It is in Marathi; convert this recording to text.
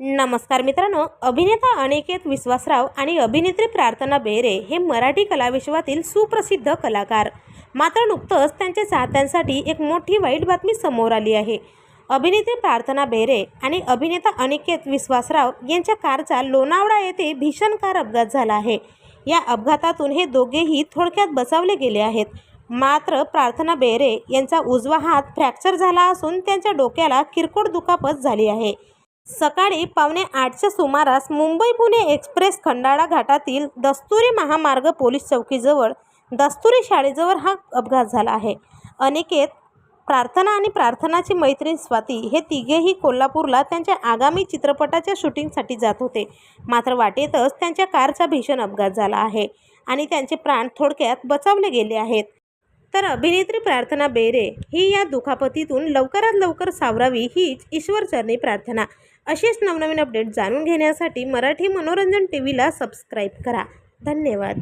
नमस्कार मित्रांनो अभिनेता अनिकेत विश्वासराव आणि अभिनेत्री प्रार्थना बेरे हे मराठी कलाविश्वातील सुप्रसिद्ध कलाकार. मात्र नुकतंच त्यांच्या चाहत्यांसाठी एक मोठी वाईट बातमी समोर आली आहे. अभिनेत्री प्रार्थना बेरे आणि अभिनेता अनिकेत विश्वासराव यांच्या कारचा लोणावळा येथे भीषण कार अपघात झाला आहे. या अपघातातून हे दोघेही थोडक्यात बचावले गेले आहेत. मात्र प्रार्थना बेरे यांचा उजवा हात फ्रॅक्चर झाला असून त्यांच्या डोक्याला किरकोळ दुखापत झाली आहे. सकाळी पावणे आठच्या सुमारास मुंबई पुणे एक्सप्रेस खंडाळा घाटातील दस्तुरी महामार्ग पोलीस चौकीजवळ दस्तुरी शाळेजवळ हा अपघात झाला आहे. अनिकेत प्रार्थना आणि प्रार्थनाची मैत्रीण स्वाती हे तिघेही कोल्हापूरला त्यांच्या आगामी चित्रपटाच्या शूटिंगसाठी जात होते. मात्र वाटेतच त्यांच्या कारचा भीषण अपघात झाला आहे आणि त्यांचे प्राण थोडक्यात बचावले गेले आहेत. तर अभिनेत्री प्रार्थना बेरे ही या दुखापतीतून लवकरात लवकर सावरावी हीच ईश्वरचरणी प्रार्थना. अशीच नवनवीन अपडेट जाणून घेण्यासाठी मराठी मनोरंजन टी व्हीला सबस्क्राईब करा. धन्यवाद.